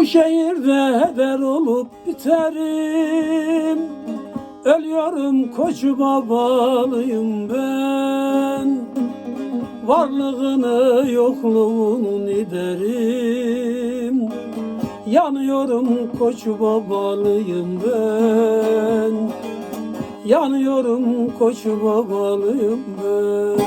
Bu şehirde heder olup biterim. Ölüyorum koçuma bağlıyım ben. Varlığını yokluğunun giderim Yanıyorum koçuma bağlıyım ben. Yanıyorum koçuma bağlıyım ben.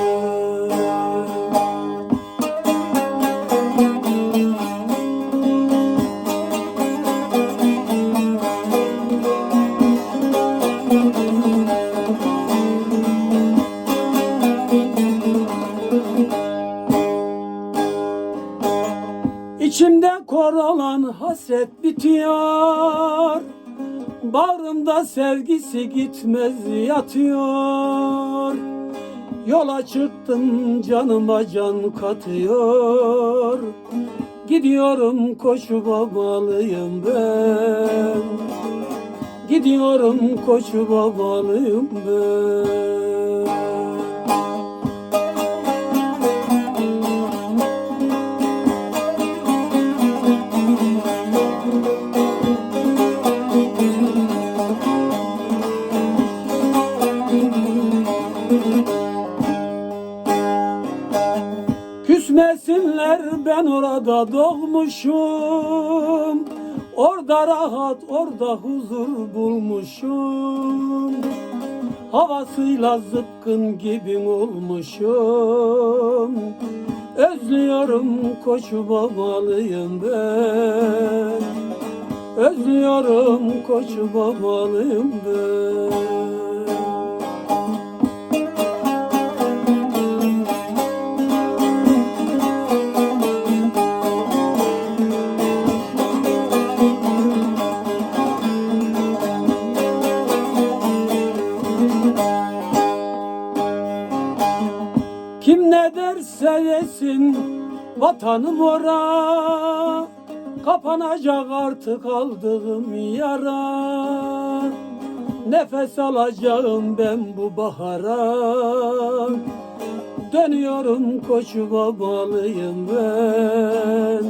İçimde kor olan hasret bitiyor. Bağrımda sevgisi gitmez yatıyor. Yola çıktım canıma can katıyor. Gidiyorum koşu babalıyım ben Gidiyorum koşu babalıyım ben Küsmesinler ben orada doğmuşum Orada rahat orada huzur bulmuşum. Havasıyla zıpkın gibi olmuşum. Özlüyorum koçu babalıyım ben. Özlüyorum koçu babalıyım ben Kim ne derse desin vatanım ora. Kapanacak artık aldığım yara. Nefes alacağım ben bu bahara. Dönüyorum koçu babalıyım ben.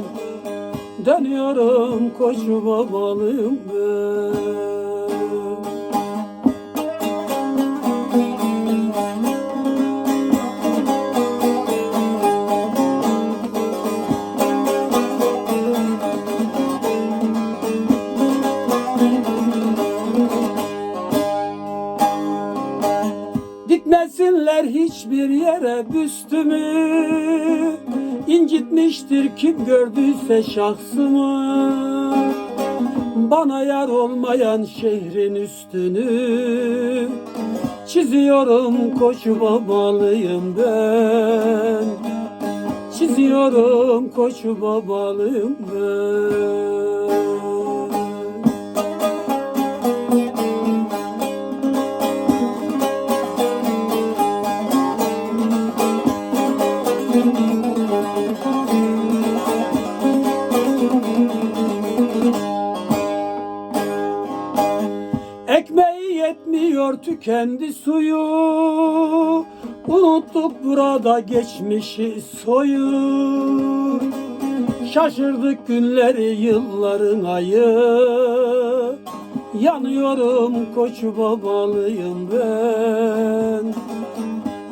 Dönüyorum koçu babalıyım ben büstümü incitmiştir kim gördüyse şahsımı. Bana yar olmayan şehrin üstünü. Çiziyorum koçu babalıyım ben. Çiziyorum koçu babalıyım ben Ekmeği yetmiyor tükendi suyu. Unuttuk burada geçmişi soyu. Şaşırdık günleri yılların ayı. Yanıyorum koçu babalıyım ben.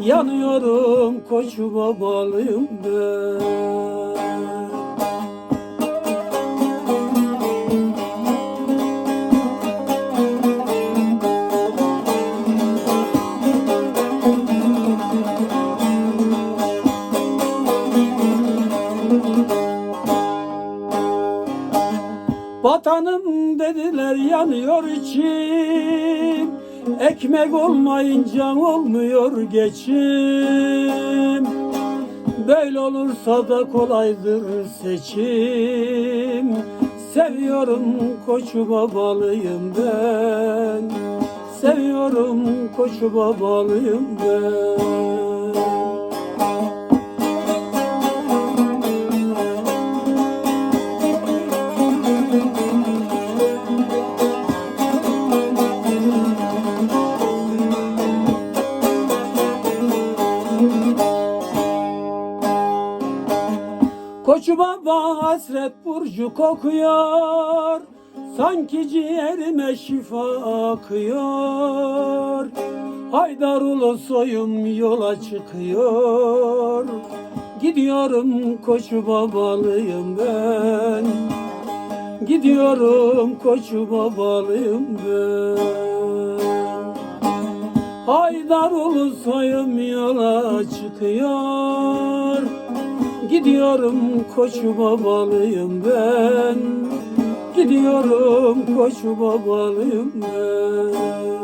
Yanıyorum koçu babalıyım ben Vatanım dediler yanıyor içim. Ekmek olmayınca olmuyor geçim. Böyle olursa da kolaydır seçim. Seviyorum koçu babalıyım ben. Seviyorum koçu babalıyım ben Koçu baba hasret burcu kokuyor Sanki ciğerime şifa akıyor. Haydar Ulusoy'um yola çıkıyor. Gidiyorum koçu babalıyım ben. Gidiyorum koçu babalıyım ben. Haydar Ulusoy'um yola çıkıyor Gidiyorum koçu babalıyım ben. Gidiyorum koçu babalıyım ben